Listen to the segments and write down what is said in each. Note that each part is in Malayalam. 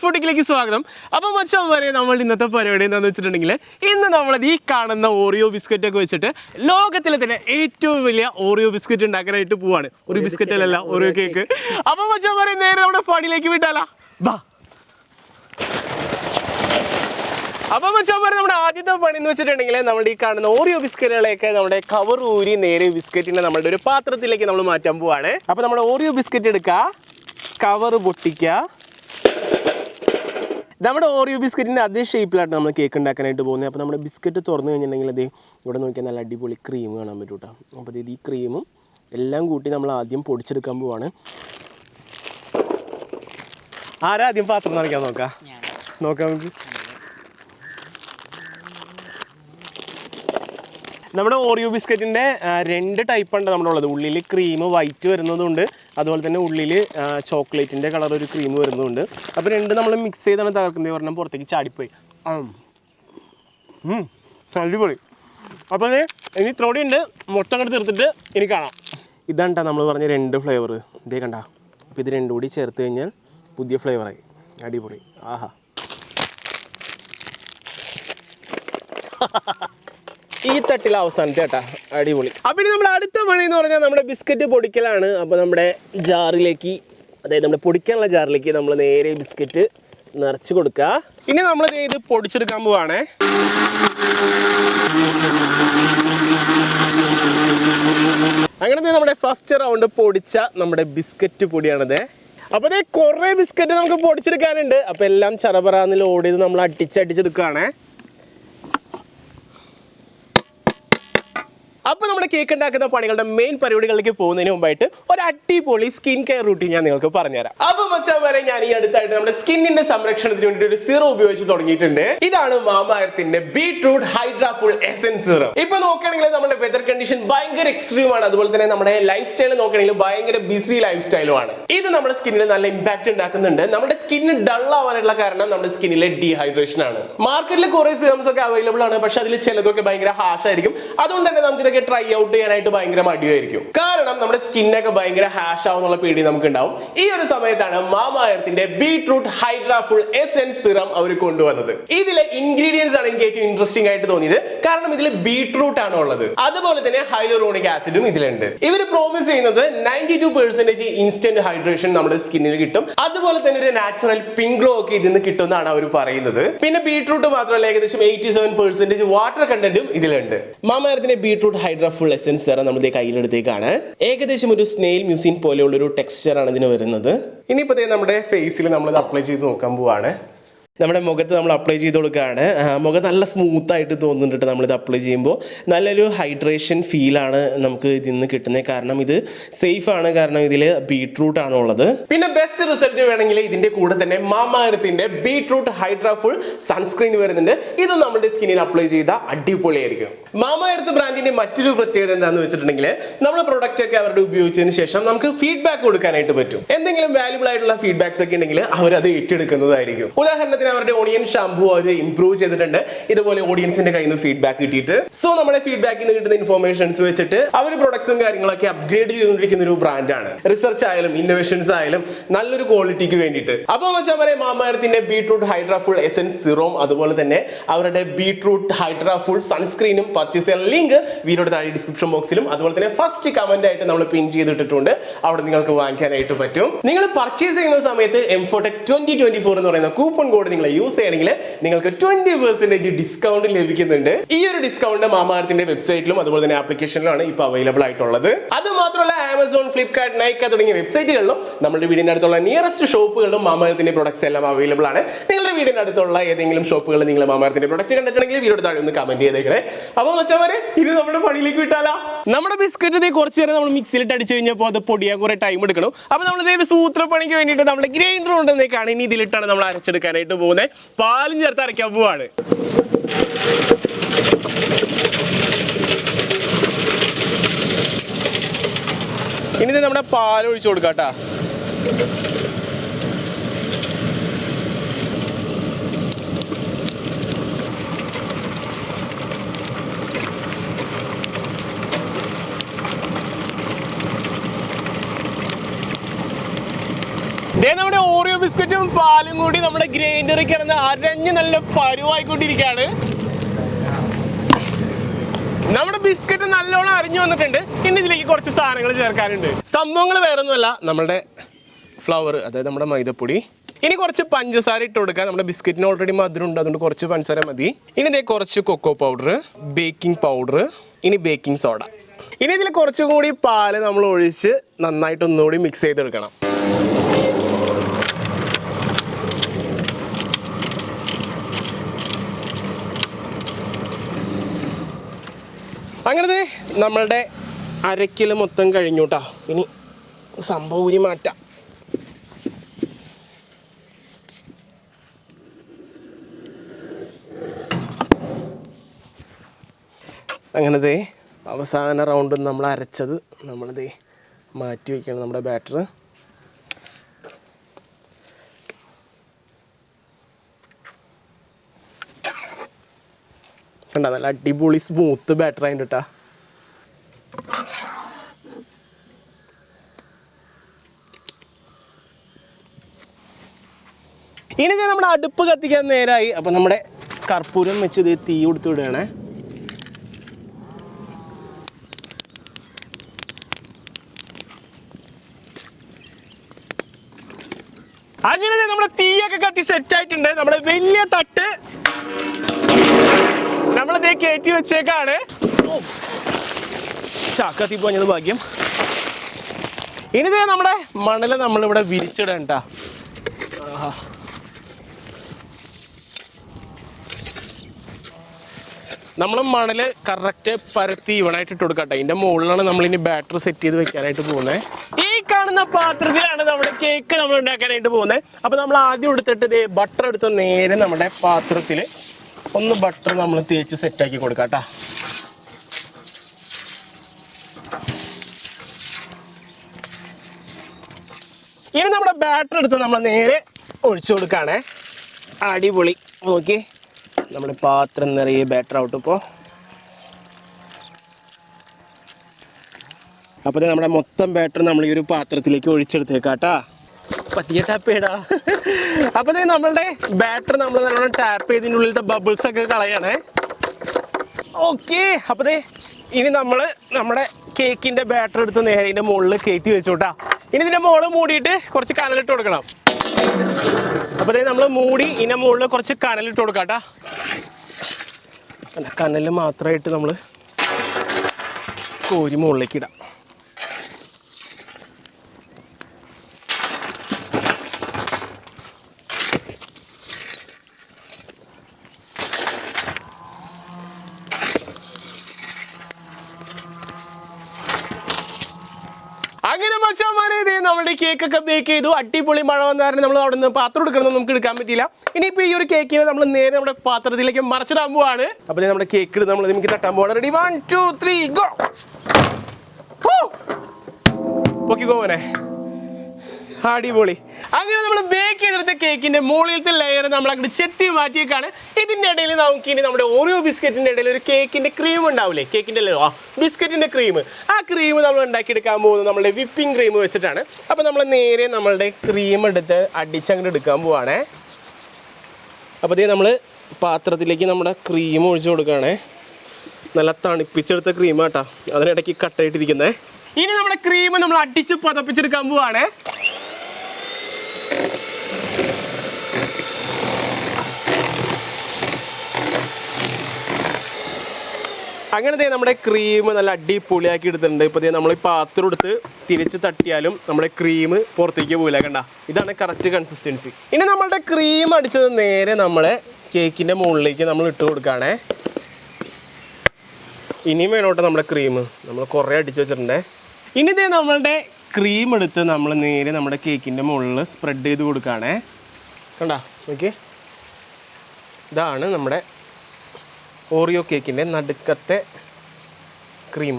ഇൻഫോട്ടിക്കിലേക്ക് സ്വാഗതം. അപ്പോൾ മച്ചാൻ വരെ നമ്മൾ ഇന്നത്തെ പരിപാടി എന്താണെന്ന് വെച്ചിട്ടുണ്ടെങ്കിൽ ഇന്ന് നമ്മൾ ഈ കാണുന്ന ഓറിയോ ബിസ്ക്കറ്റ് ഒക്കെ വെച്ചിട്ട് ലോകത്തിലെ തന്നെ ഏറ്റവും വലിയ ഓറിയോ ബിസ്ക്കറ്റ് ഉണ്ടാക്കാനായിട്ട് പോവാണ്. ഒരു ബിസ്ക്കറ്റ് അല്ലല്ല ഓറിയോ കേക്ക് അപ്പോൾ മച്ചാൻ പറയും നേരെ നമ്മുടെ പണിയിലേക്ക് വിട്ടാലാ? വാ മച്ചാൻ വെച്ചാൽ നമ്മുടെ ആദ്യത്തെ പണി എന്ന് വെച്ചിട്ടുണ്ടെങ്കിൽ നമ്മുടെ ഈ കാണുന്ന ഓറിയോ ബിസ്ക്കറ്റുകളെയൊക്കെ നമ്മുടെ കവർ ഊരി നേരെ ബിസ്ക്കറ്റിനെ നമ്മുടെ ഒരു പാത്രത്തിലേക്ക് നമ്മൾ മാറ്റാൻ പോവാണ്. അപ്പം നമ്മുടെ ഓറിയോ ബിസ്ക്കറ്റ് എടുക്കുക കവർ പൊട്ടിക്കുക നമ്മുടെ ഓറിയോ ബിസ്ക്കറ്റിന്റെ അതേ ഷേപ്പിലായിട്ട് നമ്മൾ കേക്ക് ഉണ്ടാക്കാനായിട്ട് പോകുന്നത്. അപ്പോൾ നമ്മുടെ ബിസ്ക്കറ്റ് തുറന്നു കഴിഞ്ഞിട്ടുണ്ടെങ്കിൽ അതേ ഇവിടെ നോക്കിയാൽ നല്ല അടിപൊളി ക്രീം കാണാൻ പറ്റും കേട്ടോ അപ്പോൾ ഇത് ഈ ക്രീമും എല്ലാം കൂട്ടി നമ്മൾ ആദ്യം പൊടിച്ചെടുക്കാൻ പോവാണ്. ആരാദ്യം പാത്രം നിറയ്ക്കാൻ നോക്കാം? നോക്കാം നമുക്ക്. നമ്മുടെ ഓറിയോ ബിസ്ക്കറ്റിന്റെ രണ്ട് ടൈപ്പ് ഉണ്ട് നമ്മുടെ ഉള്ളത് ഉള്ളിൽ ക്രീം വൈറ്റ് വരുന്നതുണ്ട്. അതുപോലെ തന്നെ ഉള്ളിൽ ചോക്ലേറ്റിന്റെ കളർ ഒരു ക്രീം വരുന്നതുണ്ട്. അപ്പോൾ രണ്ട് നമ്മൾ മിക്സ് ചെയ്താണ് തകർക്കുന്നത്. പറഞ്ഞാൽ പുറത്തേക്ക് ചാടിപ്പോയി. അടിപൊളി. അപ്പോൾ അത് ഇനി ഇത്രയോടെ ഉണ്ട്. മൊത്തം അങ്ങോട്ട് തീർത്തിട്ട് ഇനി കാണാം. ഇതാണ് നമ്മൾ പറഞ്ഞ രണ്ട് ഫ്ലേവർ ഇതേ കണ്ട. അപ്പോൾ ഇത് രണ്ടും കൂടി ചേർത്ത് കഴിഞ്ഞാൽ പുതിയ ഫ്ലേവറായി അടിപൊളി. ആഹാ. ഈ തട്ടിൽ അവസാനത്തെ കേട്ടാ അടിപൊളി. അപ്പം നമ്മൾ അടുത്ത മണി എന്ന് പറഞ്ഞാൽ നമ്മുടെ ബിസ്ക്കറ്റ് പൊടിക്കലാണ്. അപ്പോൾ നമ്മുടെ ജാറിലേക്ക് അതായത് നമ്മുടെ പൊടിക്കാനുള്ള ജാറിലേക്ക് നമ്മൾ നേരെ ബിസ്ക്കറ്റ് നിറച്ച് കൊടുക്കുക. ഇനി നമ്മൾ ഇത് പൊടിച്ചെടുക്കാൻ പോവാണേ. അങ്ങനെ നമ്മുടെ ഫസ്റ്റ് റൗണ്ട് പൊടിച്ച നമ്മുടെ ബിസ്ക്കറ്റ് പൊടിയാണത് അപ്പോൾ ദേ കുറേ ബിസ്ക്കറ്റ് നമുക്ക് പൊടിച്ചെടുക്കാനുണ്ട്. അപ്പോൾ എല്ലാം ചറപറാന്നിൽ ചെയ്ത് നമ്മൾ അടിച്ചടിച്ചെടുക്കുകയാണേ അപ്പോൾ നമ്മുടെ കേക്ക് ഉണ്ടാക്കുന്ന പണികളുടെ മെയിൻ പരിപാടികളിലേക്ക് പോകുന്നതിന് മുമ്പായിട്ട് ഒരു അടിപൊളി സ്കിൻ കെയർ റൂട്ടീൻ ഞാൻ നിങ്ങൾക്ക് പറഞ്ഞുതരാം. അപ്പോൾ വരെ ഞാൻ ഈ അടുത്തായിട്ട് നമ്മുടെ സ്കിന്നിന്റെ സംരക്ഷണത്തിന് വേണ്ടി ഒരു സീറോ ഉപയോഗിച്ച് തുടങ്ങിയിട്ടുണ്ട്. ഇതാണ് മാമായത്തിന്റെ ബീട്രൂട്ട് ഹൈഡ്രാഫുൾ എസെൻസ് സീറം ഇപ്പൊ നോക്കുകയാണെങ്കിൽ നമ്മുടെ വെതർ കണ്ടീഷൻ ഭയങ്കര എക്സ്ട്രീം ആണ്. അതുപോലെ തന്നെ നമ്മുടെ ലൈഫ് സ്റ്റൈൽ നോക്കുകയാണെങ്കിൽ ഭയങ്കര ബിസി ലൈഫ് സ്റ്റൈലും ആണ്. ഇത് നമ്മുടെ സ്കിന്നിൽ നല്ല ഇമ്പാക്ട് ഉണ്ടാക്കുന്നുണ്ട്. നമ്മുടെ സ്കിന്ന് ഡൾ ആവാനുള്ള കാരണം നമ്മുടെ സ്കിന്നിലെ ഡീഹൈഡ്രേഷൻ ആണ്. മാർക്കറ്റിൽ കുറെ സീറംസ് ഒക്കെ അവൈലബിൾ ആണ്. പക്ഷെ അതിൽ ചിലതൊക്കെ ഭയങ്കര ഹാഷ് ആയിരിക്കും. അതുകൊണ്ട് തന്നെ നമുക്ക് ഇതൊക്കെ ട്രൈ ഔട്ട് ചെയ്യാനായിട്ട് ഭയങ്കര മടിയായിരിക്കും. കാരണം നമ്മുടെ സ്കിന്നൊക്കെ ഭയങ്കര ഹാഷ് ആവുന്നുള്ള പേടി നമുക്ക് ഉണ്ടാവും ഈ ഒരു സമയത്താണ് മാമായത്തിന്റെ ബീട്രൂട്ട് ഹൈഡ്രാഫുൾ എസെൻസ് സിറം അവർ കൊണ്ടുവന്നത്. ഇതിലെ ഇൻഗ്രീഡിയൻസ് ആണ് എനിക്ക് ഏറ്റവും ഇൻട്രസ്റ്റിംഗ് ആയിട്ട് തോന്നിയത്. കാരണം ഇതിൽ ബീട്രൂട്ട് ആണ് ഉള്ളത്. അതുപോലെ തന്നെ ഹൈലോറോണിക് ആസിഡും ഇതിലുണ്ട്. ഇവർ പ്രോമിസ് ചെയ്യുന്നത് ninety two percentage instant hydration നമ്മുടെ സ്കിന്നിൽ കിട്ടും. അതുപോലെ തന്നെ ഒരു നാച്ചുറൽ പിങ്ക് ഗ്ലോ ഒക്കെ ഇതിൽ നിന്ന് കിട്ടുമെന്നാണ് അവർ പറയുന്നത്. പിന്നെ ബീട്രൂട്ട് മാത്രമല്ല ഏകദേശം എയ്റ്റി സെവൻ പെർസെന്റേജ് വാട്ടർ കണ്ടന്റും ഇതിലുണ്ട്. മാമാരത്തിന്റെ ബീട്രൂട്ട് ഹൈഡ്രാഫുൾ എസെൻസ് സെറം നമ്മൾ കയ്യിലെടുത്തേക്കാണ്. ഏകദേശം ഒരു സ്നെയിൽ മ്യൂസിൻ പോലെയുള്ള ഒരു ടെക്സ്ചർ ആണ് ഇതിന് വരുന്നത്. ഇനിയിപ്പോ നമ്മുടെ ഫേസിൽ നമ്മൾ ഇത് അപ്ലൈ ചെയ്ത് നോക്കാൻ പോവാണ്. നമ്മുടെ മുഖത്ത് നമ്മൾ അപ്ലൈ ചെയ്ത് കൊടുക്കുകയാണ്. മുഖം നല്ല സ്മൂത്ത് ആയിട്ട് തോന്നുന്നുണ്ട് നമ്മളിത് അപ്ലൈ ചെയ്യുമ്പോൾ. നല്ലൊരു ഹൈഡ്രേഷൻ ഫീലാണ് നമുക്ക് ഇതിൽ നിന്ന് കിട്ടുന്നത്. കാരണം ഇത് സേഫ് ആണ്. കാരണം ഇതിൽ ബീട്രൂട്ട് ആണ് ഉള്ളത്. പിന്നെ ബെസ്റ്റ് റിസൾട്ട് വേണമെങ്കിൽ ഇതിന്റെ കൂടെ തന്നെ മാമാരത്തിന്റെ ബീട്രൂട്ട് ഹൈഡ്രാഫുൾ സൺസ്ക്രീൻ വരുന്നുണ്ട്. ഇത് നമ്മുടെ സ്കിന്നിൽ അപ്ലൈ ചെയ്താൽ അടിപൊളിയായിരിക്കും. മാമായർത്ത് ബ്രാൻഡിന്റെ മറ്റൊരു പ്രത്യേകത എന്താണെന്ന് വെച്ചിട്ടുണ്ടെങ്കിൽ നമ്മൾ പ്രൊഡക്റ്റ് ഒക്കെ അവരുടെ ഉപയോഗിച്ചതിന് ശേഷം നമുക്ക് ഫീഡ്ബാക്ക് കൊടുക്കാനായിട്ട് പറ്റും. എന്തെങ്കിലും വാല്യുബിൾ ആയിട്ടുള്ള ഫീഡ്ബാക്സ് ഒക്കെ ഉണ്ടെങ്കിൽ അവരത് ഏറ്റെടുക്കുന്നതായിരിക്കും. ഉദാഹരണത്തിന് അവരുടെ ഓണിയൻ ഷാംപൂ അവർ ഇംപ്രൂവ് ചെയ്തിട്ടുണ്ട്. ഇതുപോലെ ഓഡിയൻസിന്റെ കയ്യിൽ നിന്ന് ഫീഡ്ബാക്ക് കിട്ടിയിട്ട്. സോ നമ്മുടെ ഫീഡ്ബാക്കിൽ നിന്ന് കിട്ടുന്ന ഇൻഫോർമേഷൻസ് വെച്ചിട്ട് അവർ പ്രൊഡക്ട്സും കാര്യങ്ങളൊക്കെ അപ്ഗ്രേഡ് ചെയ്തുകൊണ്ടിരിക്കുന്ന ഒരു ബ്രാൻഡാണ് റിസർച്ച് ആയാലും ഇന്നോവേഷൻസ് ആയാലും നല്ലൊരു ക്വാളിറ്റിക്ക് വേണ്ടിയിട്ട്. അപ്പോൾ പറയാം മാമാരത്തിന്റെ ബീട്രൂട്ട് ഹൈഡ്രാഫുൾ എസെൻസ് സിറോം അതുപോലെ തന്നെ അവരുടെ ബീട്രൂട്ട് ഹൈഡ്രാഫുൾ സൺസ്ക്രീനും പർച്ചേസ് ചെയ്യാൻ ലിങ്ക് വീഡിയോയുടെ താഴെ ഡിസ്ക്രിപ്ഷൻ ബോക്സിലും അതുപോലെ തന്നെ ഫസ്റ്റ് കമന്റ് ആയിട്ട് നമ്മൾ പിൻ ചെയ്തിട്ടിട്ടുണ്ട്. അവിടെ നിങ്ങൾക്ക് വാങ്ങിക്കാനായിട്ട് പറ്റും. നിങ്ങൾ പർച്ചേസ് ചെയ്യുന്ന സമയത്ത് എംഫോടെക് ട്വന്റി ട്വന്റി ഫോർ എന്ന് പറയുന്ന കൂപ്പൺ കോഡ് യൂസ് ചെയ്യണമെങ്കിൽ നിങ്ങൾക്ക് ട്വന്റി പെർസെന്റേജ് ഡിസ്കൗണ്ട് ലഭിക്കുന്നുണ്ട്. ഈ ഒരു ഡിസ്കൗണ്ട് മാമാർത്തിന്റെ വെബ്സൈറ്റിലും അതുപോലെ തന്നെ ആപ്ലിക്കേഷനിലാണ് ഇപ്പോൾ അവൈലബിൾ ആയിട്ടുള്ളത്. അത് മാത്രമല്ല ആമസോൺ ഫ്ലിപ്കാർട്ട് നൈക്ക തുടങ്ങിയ വെബ്സൈറ്റുകളിലും നമ്മുടെ വീടിന്റെ അടുത്തുള്ള നിയറസ്റ്റ് ഷോപ്പുകളിലും മാമാരത്തിന്റെ പ്രൊഡക്ട്സ് എല്ലാം അവൈലബിൾ ആണ്. നിങ്ങളുടെ വീടിന്റെ അടുത്തുള്ള ഏതെങ്കിലും ഷോപ്പുകളിൽ നിങ്ങൾ മാമാരത്തിന്റെ പ്രൊഡക്റ്റ് കണ്ടിട്ടുണ്ടെങ്കിൽ വീഡിയോ താഴെ ഒന്ന് കമന്റ് ചെയ്തേക്കണേ. അപ്പോൾ മച്ചവരെ ഇത് നമ്മുടെ പണിയിലേക്ക് വിട്ടാലോ? നമ്മുടെ ബിസ്ക്കറ്റ് കുറച്ച് നേരം നമ്മൾ മിക്സിയിലിട്ട് അടിച്ചു കഴിഞ്ഞപ്പോൾ അത് പൊടിയാൻ കുറെ ടൈം എടുക്കണം. അപ്പോൾ നമ്മൾ സൂത്രപ്പണിക്ക് വേണ്ടിയിട്ട് നമ്മുടെ ഗ്രൈൻഡർ ഉണ്ടെന്നേക്കാണ് ഇനി ഇതിലിട്ടാണ് നമ്മൾ അരച്ചെടുക്കാനായിട്ട് പോകുന്നത്. പാലും ചേർത്ത് അരയ്ക്കാൻ പോവാണ്. ഇനി നമ്മുടെ പാൽ ഒഴിച്ചു കൊടുക്കാം കേട്ടാ നമ്മുടെ ബിസ്ക്കറ്റ് പാലും കൂടി നമ്മുടെ ഗ്രൈൻഡറിൽ കിടന്ന് അരഞ്ഞ് നല്ല പരുവായിക്കൊണ്ടിരിക്കുകയാണ്. നമ്മുടെ ബിസ്ക്കറ്റ് നല്ലോണം അരിഞ്ഞു വന്നിട്ടുണ്ട്. ഇനി ഇതിലേക്ക് കുറച്ച് സാധനങ്ങൾ ചേർക്കാനുണ്ട്. സംഭവങ്ങൾ വേറെ ഒന്നുമല്ല നമ്മുടെ ഫ്ലവർ അതായത് നമ്മുടെ മൈദപ്പൊടി. ഇനി കുറച്ച് പഞ്ചസാര ഇട്ട് കൊടുക്കാം. നമ്മുടെ ബിസ്ക്കറ്റിന് ഓൾറെഡി മധുരം ഉണ്ട്. അതുകൊണ്ട് കുറച്ച് പഞ്ചസാര മതി. ഇനി ഇതേ കുറച്ച് കൊക്കോ പൗഡർ ബേക്കിംഗ് പൗഡർ ഇനി ബേക്കിംഗ് സോഡ ഇനി ഇതിൽ കുറച്ചും കൂടി പാൽ നമ്മൾ ഒഴിച്ച് നന്നായിട്ട് ഒന്നുകൂടി മിക്സ് ചെയ്തെടുക്കണം. അങ്ങനത്തെ നമ്മളുടെ അരക്കിൽ മൊത്തം കഴിഞ്ഞു കേട്ടോ ഇനി സംഭവം ഊരി മാറ്റാം. അങ്ങനത്തെ അവസാന റൗണ്ട് നമ്മൾ അരച്ചത് നമ്മളിത് മാറ്റി വയ്ക്കണം നമ്മുടെ ബാറ്റർ കണ്ട നല്ല അടിപൊളി സ്മൂത്ത് ബാറ്റർ ആയിട്ട് കേട്ടാ ഇനി നമ്മുടെ അടുപ്പ് കത്തിക്കാൻ നേരായി. അപ്പൊ നമ്മുടെ കർപ്പൂരം വെച്ച് ഇത് തീ കൊടുത്തു വിടുകയാണേ. അങ്ങനെ നമ്മുടെ തീയൊക്കെ കത്തി സെറ്റ് ആയിട്ടുണ്ട്. നമ്മുടെ വലിയ തട്ട്. നമ്മളിതേ കയറ്റി വെച്ചേക്കാണ്. ചാക്കത്തി പോഞ്ഞത് ഭാഗ്യം. ഇനി നമ്മുടെ മണൽ നമ്മളിവിടെ വിരിച്ചിടണ്ട. നമ്മൾ മണൽ കറക്റ്റ് പരത്തി ഇവണായിട്ട് ഇട്ട് കൊടുക്കട്ടെ. ഇതിന്റെ മുകളിലാണ് നമ്മൾ ഇനി ബാറ്ററി സെറ്റ് ചെയ്ത് വെക്കാനായിട്ട് പോകുന്നത് ഈ കാണുന്ന പാത്രത്തിലാണ് നമ്മുടെ കേക്ക് നമ്മൾ ഉണ്ടാക്കാനായിട്ട് പോകുന്നത് അപ്പൊ നമ്മൾ ആദ്യം എടുത്തിട്ട് ബട്ടർ എടുത്ത് നേരെ നമ്മുടെ പാത്രത്തിൽ ഒന്ന് ബട്ടർ നമ്മൾ തേച്ച് സെറ്റാക്കി കൊടുക്കാം കേട്ടോ ഇനി നമ്മുടെ ബാറ്റർ എടുത്ത് നമ്മൾ നേരെ ഒഴിച്ചു കൊടുക്കുകയാണേ അടിപൊളി. നോക്കി. നമ്മുടെ പാത്രം നിറയെ ബാറ്റർ ഔട്ട് ഇപ്പോൾ അപ്പോൾ നമ്മുടെ മൊത്തം ബാറ്റർ നമ്മൾ ഈ ഒരു പാത്രത്തിലേക്ക് ഒഴിച്ചെടുത്തേക്കാട്ടാ പതിയെ ടാപ്പ് ചെയ്യടാ അപ്പോൾ നമ്മളുടെ ബാറ്ററി നമ്മൾ നല്ലോണം ടാപ്പ് ചെയ്തതിന്റെ ഉള്ളിലത്തെ ബബിൾസ് ഒക്കെ കളയാണേ. ഓക്കെ അപ്പോൾ ഇനി നമ്മൾ നമ്മുടെ കേക്കിന്റെ ബാറ്ററി എടുത്ത് നേരെ ഇതിന്റെ മുകളിൽ കയറ്റി വെച്ചോട്ടാ. ഇനി ഇതിന്റെ മുകളിൽ മൂടിയിട്ട് കുറച്ച് കനലിട്ട് കൊടുക്കണം. അപ്പോൾ നമ്മൾ മൂടി ഇതിന്റെ മുകളിൽ കുറച്ച് കനലിട്ട് കൊടുക്കാട്ടാ. കനൽ മാത്രമായിട്ട് നമ്മൾ കോരി മുകളിലേക്ക് ഇടാം അങ്ങനെ മച്ചാമാരെ ഇതേ നമ്മുടെ കേക്ക് ഒക്കെ ബേക്ക് ചെയ്തു. അടിപൊളി മഴ വന്ന കാരണം നമ്മൾ അവിടെ നിന്ന് പാത്രം എടുക്കണം നമുക്ക് എടുക്കാൻ പറ്റിയില്ല. ഇനിയിപ്പോൾ ഈ ഒരു കേക്കിനെ നമ്മൾ നേരെ നമ്മുടെ പാത്രത്തിലേക്ക് മറച്ചിടാൻ പോവാണ്. അപ്പോൾ നമ്മുടെ കേക്ക് നമ്മൾ നമുക്ക് തട്ടാൻ പോവാണ്. Ready one two three go okay ഗോവനെ അടിപൊളി. അങ്ങനെ നമ്മൾ ബേക്ക് ചെയ്തെടുത്ത കേക്കിന്റെ മുകളിലത്തെ ലെയർ നമ്മൾ അങ്ങോട്ട് ചെത്തി മാറ്റിയേക്കാണ്. ഇതിന്റെ ഇടയിൽ നമുക്ക് ഇനി നമ്മുടെ ഓരോ ബിസ്ക്കറ്റിന്റെ ഇടയിൽ ഒരു കേക്കിന്റെ ക്രീം ഉണ്ടാവില്ലേ കേക്കിന്റെ ലെയർ ബിസ്ക്കറ്റിന്റെ ക്രീം ആ ക്രീം നമ്മൾ ഉണ്ടാക്കിയെടുക്കാൻ പോകുന്നത് നമ്മുടെ വിപ്പിംഗ് ക്രീം വെച്ചിട്ടാണ്. അപ്പോൾ നമ്മൾ നേരെ നമ്മളുടെ ക്രീം എടുത്ത് അടിച്ചങ്ങോട്ട് എടുക്കാൻ പോവാണേ. അപ്പോൾ ഇതേ നമ്മൾ പാത്രത്തിലേക്ക് നമ്മുടെ ക്രീം ഒഴിച്ചു കൊടുക്കുകയാണേ. നല്ല തണുപ്പിച്ചെടുത്ത ക്രീം കേട്ടോ അതിനിടയ്ക്ക് കട്ടായിട്ടിരിക്കുന്നേ. ഇനി നമ്മുടെ ക്രീം നമ്മൾ അടിച്ച് പതപ്പിച്ചെടുക്കാൻ പോവാണേ. അങ്ങനെ നമ്മുടെ ക്രീം നല്ല അടിപൊളിയാക്കി എടുത്തിട്ടുണ്ട്. ഇപ്പോൾ ദേ നമ്മൾ ഈ പാത്രം എടുത്ത് തിരിച്ച് തട്ടിയാലും നമ്മുടെ ക്രീം പുറത്തേക്ക് പോകില്ല കണ്ട? ഇതാണ് കറക്റ്റ് കൺസിസ്റ്റൻസി ഇനി നമ്മളുടെ ക്രീം അടിച്ചത് നേരെ നമ്മളെ കേക്കിന്റെ മുകളിലേക്ക് നമ്മൾ ഇട്ട് കൊടുക്കുകയാണേ ഇനിയും വേണോട്ടെ നമ്മുടെ ക്രീം നമ്മൾ കുറേ അടിച്ചു വെച്ചിട്ടുണ്ടേ. ഇനി ഇതേ നമ്മളുടെ ക്രീം എടുത്ത് നമ്മൾ നേരെ നമ്മുടെ കേക്കിന്റെ മുകളിൽ സ്പ്രെഡ് ചെയ്ത് കൊടുക്കുകയാണേ കണ്ട? നോക്കിയേ. ഇതാണ് നമ്മുടെ ഓറിയോ കേക്കിന്റെ നടുക്കത്തെ ക്രീം.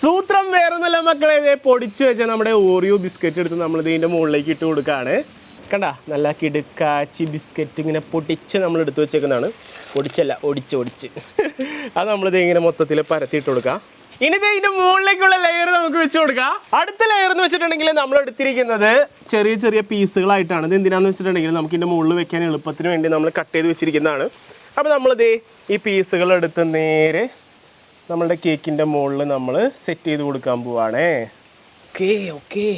സൂത്രം വേറൊന്നുമല്ല മക്കളെ. ഇതേ പൊടിച്ചു വെച്ച നമ്മുടെ ഓറിയോ ബിസ്ക്കറ്റ് എടുത്ത് നമ്മൾ ഇതിന്റെ മുകളിലേക്ക് ഇട്ട് കൊടുക്കുകയാണ് കണ്ട? നല്ല കിടുക്കാച്ചി ബിസ്ക്കറ്റ് ഇങ്ങനെ പൊടിച്ച് നമ്മൾ എടുത്ത് വെച്ചേക്കുന്നതാണ്. പൊടിച്ചല്ല ഒടിച്ച് ഒടിച്ച്. അത് നമ്മളിത് ഇങ്ങനെ മൊത്തത്തിൽ പരത്തിയിട്ട് കൊടുക്കാം. ഇനി ഇതിന്റെ മുകളിലേക്കുള്ള ലെയർ നമുക്ക് വെച്ച് കൊടുക്കാം. അടുത്ത ലെയർ എന്ന് വെച്ചിട്ടുണ്ടെങ്കിൽ നമ്മൾ എടുത്തിരിക്കുന്നത് ചെറിയ ചെറിയ പീസുകളായിട്ടാണ്. ഇത് എന്തിനാന്ന് വെച്ചിട്ടുണ്ടെങ്കിൽ നമുക്ക് ഇതിന്റെ മുകളിൽ വെക്കാൻ എളുപ്പത്തിന് വേണ്ടി നമ്മൾ കട്ട് ചെയ്ത് വെച്ചിരിക്കുന്നതാണ്. അപ്പോൾ നമ്മളിതേ ഈ പീസുകൾ എടുത്ത് നേരെ നമ്മളുടെ കേക്കിന്റെ മുകളിൽ നമ്മൾ സെറ്റ് ചെയ്ത് കൊടുക്കാൻ പോവാണേ. ഓക്കേ ഓക്കേ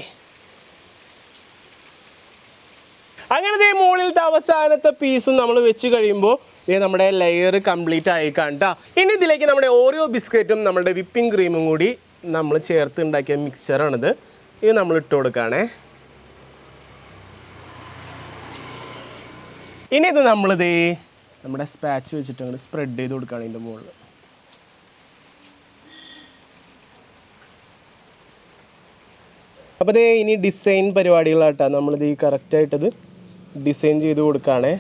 അങ്ങനെ ദേ മുകളിലത്തെ അവസാനത്തെ പീസും നമ്മൾ വെച്ച് കഴിയുമ്പോൾ ഇത് നമ്മുടെ ലെയർ കംപ്ലീറ്റ് ആയി കണ്ടാ ഇനി ഇതിലേക്ക് നമ്മുടെ ഓരോ ബിസ്ക്കറ്റും നമ്മുടെ വിപ്പിംഗ് ക്രീമും കൂടി നമ്മൾ ചേർത്ത് ഉണ്ടാക്കിയ മിക്സറാണിത് ഇത് നമ്മൾ ഇട്ട് കൊടുക്കുകയാണേ ഇനി ഇത് നമ്മളിത് നമ്മുടെ സ്പാച്ച് വെച്ചിട്ട് അങ്ങോട്ട് സ്പ്രെഡ് ചെയ്ത് കൊടുക്കുകയാണ് ഇതിന്റെ മുകളിൽ അപ്പോൾ ഇത് ഇനി ഡിസൈൻ പരിപാടികളായിട്ടാണ് നമ്മളിത് ഈ കറക്റ്റായിട്ടത് ഡിസൈൻ ചെയ്ത് കൊടുക്കുകയാണേ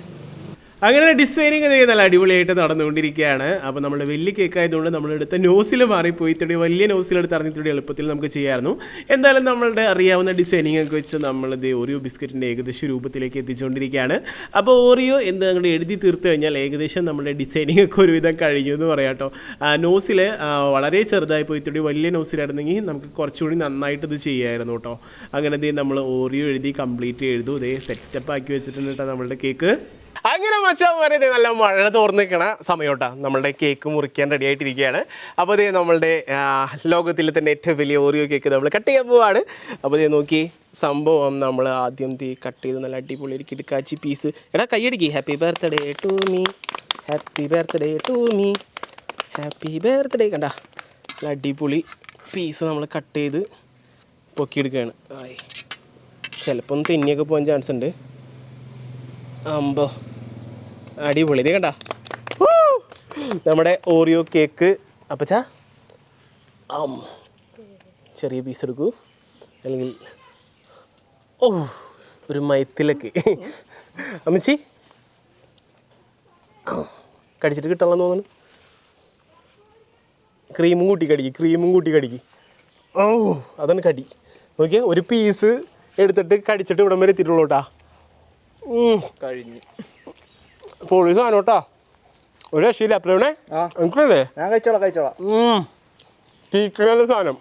അങ്ങനെ ഡിസൈനിങ് നല്ല അടിപൊളിയായിട്ട് നടന്നുകൊണ്ടിരിക്കുകയാണ്. അപ്പോൾ നമ്മുടെ വലിയ കേക്ക് ആയതുകൊണ്ട് നമ്മളെടുത്ത നോസിൽ മാറിപ്പോയി. ഇത്തിരി വലിയ നോസിലെടുത്ത് അറിഞ്ഞ് ഇത്തിരി എളുപ്പത്തിൽ നമുക്ക് ചെയ്യാമായിരുന്നു. എന്തായാലും നമ്മളുടെ അറിയാവുന്ന ഡിസൈനിങ് ഒക്കെ വെച്ച് നമ്മളിത് ഓറിയോ ബിസ്ക്കറ്റിന്റെ ഏകദേശം രൂപത്തിലേക്ക് എത്തിച്ചുകൊണ്ടിരിക്കുകയാണ് അപ്പോൾ ഓറിയോ എന്ത് അങ്ങോട്ട് എഴുതി തീർത്തു കഴിഞ്ഞാൽ ഏകദേശം നമ്മുടെ ഡിസൈനിങ് ഒക്കെ ഒരുവിധം കഴിഞ്ഞു എന്ന് പറയാം കേട്ടോ. നോസിൽ വളരെ ചെറുതായി പോയി ഇത്തിരി വലിയ നോസിലായിരുന്നെങ്കിൽ നമുക്ക് കുറച്ചുകൂടി നന്നായിട്ട് ഇത് ചെയ്യാമായിരുന്നു കേട്ടോ. അങ്ങനെ ദേ നമ്മൾ ഓറിയോ എഴുതി കംപ്ലീറ്റ് എഴുതും ഇതേ സെറ്റപ്പ് ആക്കി വെച്ചിട്ടുണ്ട് കേട്ടോ നമ്മളുടെ കേക്ക് അങ്ങനെ മച്ചാൻ പറയുന്നത് നല്ല മഴ തോർന്ന് നിൽക്കണ സമയോട്ടാ. നമ്മളുടെ കേക്ക് മുറിക്കാൻ റെഡി ആയിട്ടിരിക്കുകയാണ്. അപ്പോൾ ഇതേ നമ്മളുടെ ലോകത്തിലെ തന്നെ ഏറ്റവും വലിയ ഓറിയോ കേക്ക് നമ്മൾ കട്ട് ചെയ്യാൻ പോവാണ്. അപ്പോൾ ഇതേ നോക്കി സംഭവം നമ്മൾ ആദ്യം തീ കട്ട് ചെയ്ത് നല്ല അടിപൊളി ഒരു കാച്ചി പീസ് എടാ കൈയടിക്ക്. Happy birthday to me happy birthday to me happy birthday കണ്ട നല്ല അടിപൊളി പീസ് നമ്മൾ കട്ട് ചെയ്ത് പൊക്കിയെടുക്കുകയാണ്. ആയി ചിലപ്പോൾ ഒന്ന് തെന്നിയൊക്കെ പോകാൻ ചാൻസ് ഉണ്ട്. അമ്പോ അടിപൊളി. ഇത് കണ്ട? നമ്മുടെ ഓറിയോ കേക്ക്. അപ്പച്ച ആം ചെറിയ പീസ് എടുക്കൂ. അല്ലെങ്കിൽ ഓ ഒരു മയത്തിലൊക്കെ അമ്മച്ചി കടിച്ചിട്ട് കിട്ടണമെന്ന് തോന്നുന്നു. ക്രീമും കൂട്ടി കടിക്കും ക്രീമും കൂട്ടി കടിക്കും. ഓ അതാണ് കടി. നോക്കിയേ ഒരു പീസ് എടുത്തിട്ട് കടിച്ചിട്ട് ഇവിടം വരെ എത്തിയിട്ടുള്ളൂ കേട്ടാ. കഴിഞ്ഞു. പൊളി സാധനം കേട്ടാ. ഒരു രക്ഷയില്ല അപ്പഴേ ആ. എനിക്കല്ലേ ഞാൻ കഴിച്ചോളാം കഴിച്ചോളാം. ടീക്കല സാധനം.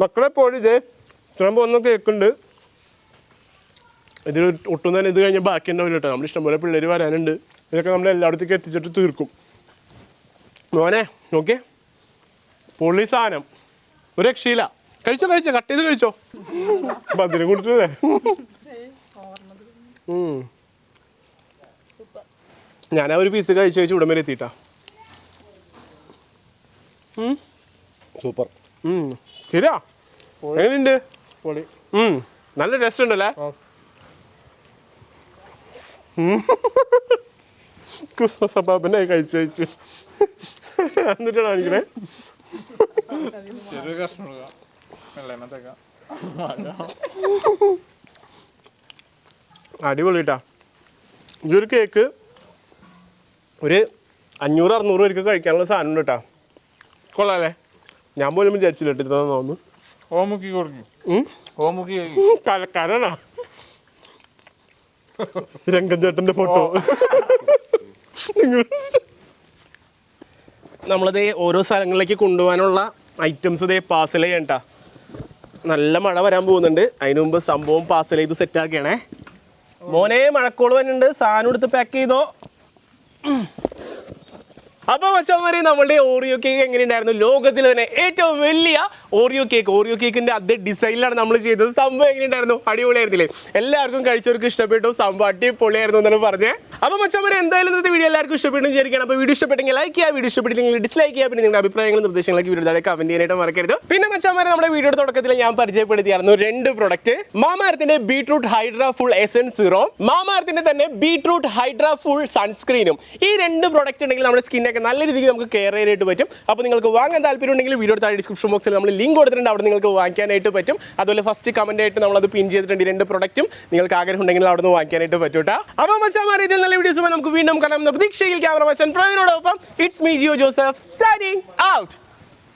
മക്കളെ പോലെ ഇതേ ഇത്രയും പോകുന്ന കേക്കുണ്ട്. ഇതിൽ ഒട്ടും തന്നെ ഇത് കഴിഞ്ഞാൽ ബാക്കി ഉണ്ടാവില്ല കേട്ടോ. നമ്മൾ ഇഷ്ടംപോലെ പിള്ളേർ വരാനുണ്ട്. ഇതൊക്കെ നമ്മൾ എല്ലായിടത്തേക്ക് എത്തിച്ചിട്ട് തീർക്കും. മോനെ നോക്കിയേ. പൊളി സാധനം. ഒരു രക്ഷയില്ല. കഴിച്ചോ കഴിച്ചോ. കട്ട് ചെയ്ത് കഴിച്ചോ. മധുരം കൊടുത്തല്ലേ? ഉം. ഞാൻ ആ ഒരു പീസ് കഴിച്ച് കഴിച്ച് ഉടൻ വരെ എത്തിയിട്ടാ സൂപ്പർ. ശരിയാ? എങ്ങനെയുണ്ട്. നല്ല ടേസ്റ്റ് ഉണ്ടല്ലേ. ക്രിസ്മസ് അപ്പാപ്പനെ കഴിച്ച് കഴിച്ച്. എന്നിട്ടാണ് കാണിക്കണേ? ചെറിയ കഷ്ണം വെള്ളത്തേക്കാം അടിപൊളി കേട്ടാ ഇതൊരു കേക്ക് ഒരു അഞ്ഞൂറ് അറുന്നൂറ് പേർക്ക് കഴിക്കാനുള്ള സാധനം ഉണ്ട് കേട്ടാ കൊള്ളാല്ലേ? ഞാൻ പോലും വിചാരിച്ചില്ല ഇതാ തോന്നുന്നു. ഓമുക്കി കൊടുക്കും. ഓമുക്കി കലക്കാരനാ. രംഗൻ ചേട്ടന്റെ ഫോട്ടോ നമ്മളത് ഓരോ സ്ഥലങ്ങളിലേക്ക് കൊണ്ടുപോകാനുള്ള ഐറ്റംസ് ഇതേ പാസൽ ചെയ്യണ്ട നല്ല മഴ വരാൻ പോകുന്നുണ്ട്. അതിനു മുമ്പ് സംഭവം പാസൽ ചെയ്ത് സെറ്റ് ആക്കിയണേ മോനെ മഴക്കോൾ വന്നിട്ടുണ്ട്. സാധനം എടുത്ത് പാക്ക് ചെയ്തോ. അപ്പൊ മച്ചന്മാരെ നമ്മുടെ ഓറിയോ കേക്ക് എങ്ങനെയുണ്ടായിരുന്നു? ലോകത്തിൽ തന്നെ ഏറ്റവും വലിയ ഓറിയോ കേക്ക് ഓറിയോ കേക്കിന്റെ അതേ ഡിസൈനിലാണ് നമ്മൾ ചെയ്തത്. സംഭവം എങ്ങനെയുണ്ടായിരുന്നു? അടിപൊളിയായിരുന്നില്ലേ? എല്ലാവർക്കും കഴിച്ചവർക്ക് ഇഷ്ടപ്പെട്ടു. സംഭവം അടിപൊളിയായിരുന്നു എന്നാണ് പറഞ്ഞേ. അപ്പോൾ മച്ചന്മാരെ എന്തായാലും ഇന്നത്തെ വീഡിയോ എല്ലാവർക്കും ഇഷ്ടപ്പെട്ടു വിചാരിക്കണം അപ്പോൾ വീഡിയോ ഇഷ്ടപ്പെട്ടെങ്കിൽ ലൈക്ക് ചെയ്യുക വീഡിയോ ഇഷ്ടപ്പെട്ടില്ലെങ്കിൽ ഡിസ്ലൈക്ക് ചെയ്യുക പിന്നെ നിങ്ങളുടെ അഭിപ്രായങ്ങളും നിർദ്ദേശങ്ങളൊക്കെ വീഡിയോ കമന്റ് ചെയ്യാനായിട്ട് മറക്കരുത്. പിന്നെ മച്ചന്മാരെ നമ്മുടെ വീഡിയോയുടെ തുടക്കത്തിൽ ഞാൻ പരിചയപ്പെടുത്തിയായിരുന്നു രണ്ട് പ്രൊഡക്റ്റ് മാമാരത്തിന്റെ beetroot hydra full essence zero മാമാരത്തിന്റെ തന്നെ ബീട്രൂട്ട് ഹൈഡ്ര ഫുൾ സൺസ്ക്രീനും ഈ രണ്ട് പ്രൊഡക്റ്റ് ഉണ്ടെങ്കിൽ നമ്മുടെ സ്കിന്നൊക്കെ നല്ല രീതിക്ക് നമുക്ക് കെയർ ചെയ്യാനായിട്ട് പറ്റും. അപ്പോൾ നിങ്ങൾക്ക് വാങ്ങാൻ താല്പര്യം ഉണ്ടെങ്കിൽ വീഡിയോ താഴെ ഡിസ്ക്രിപ്ഷൻ ബോക്സിൽ നമ്മൾ ലിങ്ക് കൊടുത്തിട്ടുണ്ട്. അവിടെ നിങ്ങൾക്ക് വാങ്ങിക്കാനായിട്ട് പറ്റും. അതുപോലെ ഫസ്റ്റ് കമന്റ് ആയിട്ട് നമ്മളത് പിൻ ചെയ്തിട്ടുണ്ട്. രണ്ട് പ്രൊഡക്റ്റും നിങ്ങൾക്ക് ആഗ്രഹം ഉണ്ടെങ്കിൽ അവിടെ നിന്ന് വാങ്ങിക്കാനായിട്ട് പറ്റും കേട്ടോ അപ്പോൾ മച്ചാമാർ ഇതിൽ നല്ല വീഡിയോസ് നമുക്ക് വീണ്ടും കാണാം. എന്ന പ്രതീക്ഷയിൽ ക്യാമറ മച്ചൻ പ്രവീനോടൊപ്പം it's me Jio Joseph signing out